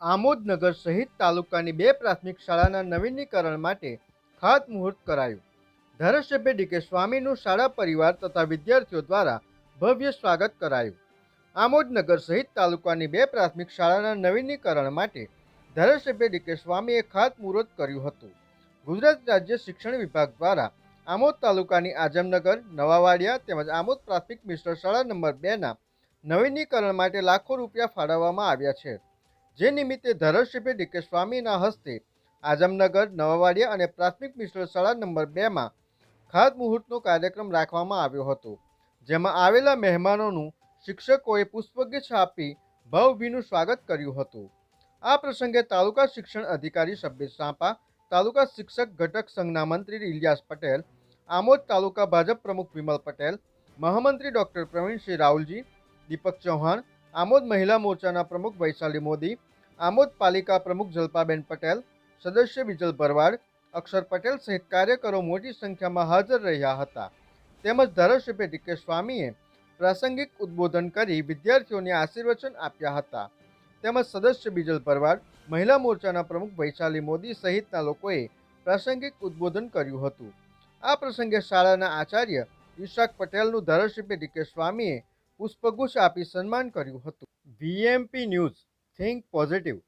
આમોદનગર સહિત તાલુકાની બે પ્રાથમિક શાળાના નવીનીકરણ માટે ખાતમુહૂર્ત કરાયું. ધારાસભ્ય ડીકે સ્વામીનું શાળા પરિવાર તથા વિદ્યાર્થીઓ દ્વારા ભવ્ય સ્વાગત કરાયું. આમોદનગર સહિત તાલુકાની બે પ્રાથમિક શાળાના નવીનીકરણ માટે ધારાસભ્ય ડીકે સ્વામીએ ખાતમુહૂર્ત કર્યું હતું. ગુજરાત રાજ્ય શિક્ષણ વિભાગ દ્વારા આમોદ તાલુકાની આજમનગર નવાવાડિયા તેમજ આમોદ પ્રાથમિક મિશ્ર શાળા નંબર બેના નવીનીકરણ માટે લાખો રૂપિયા ફાળવવામાં આવ્યા છે. જે નિમિત્તે ધારાસભ્ય ડીકે સ્વામીના હસ્તે આઝમનગર, નવાવાડિયા અને પ્રાથમિક મિશ્ર શાળા નંબર બેમાં ખાતમુહૂર્તનો કાર્યક્રમ રાખવામાં આવ્યો હતો, જેમાં આવેલા મહેમાનોનું શિક્ષકોએ પુષ્પગુચ્છ આપી ભાવભીનું સ્વાગત કર્યું હતું. આ પ્રસંગે તાલુકા શિક્ષણ અધિકારી સભ્ય સાંપા, તાલુકા શિક્ષક ઘટક સંઘના મંત્રી ઇલિયાસ પટેલ, આમોદ તાલુકા ભાજપ પ્રમુખ વિમલ પટેલ, મહામંત્રી ડોક્ટર પ્રવીણસિંહ રાહુલજી, દીપક ચૌહાણ, આમોદ મહિલા મોરચાના પ્રમુખ વૈશાલી મોદી આમોદ પાલિકા પ્રમુખ જલપાબેન પટેલ, સદસ્ય વિજલ ભરવાડ, અક્ષર પટેલ સહિત કાર્યકરો મોટી સંખ્યામાં હાજર રહ્યા હતા. તેમજ ધારાસભ્ય ડીકે સ્વામીએ પ્રાસંગિક ઉદ્બોધન કરી વિદ્યાર્થીઓને આશીર્વચન આપ્યા હતા. તેમજ સદસ્ય બિજલ ભરવાડ, મહિલા મોરચાના પ્રમુખ વૈશાલી મોદી સહિતના લોકોએ પ્રાસંગિક ઉદ્બોધન કર્યું હતું. આ પ્રસંગે શાળાના આચાર્ય ઈશાક પટેલનું ધારાસભ્ય ડીકે સ્વામીએ પુષ્પગુચ્છ આપી સન્માન કર્યું હતું. VMP news think positive.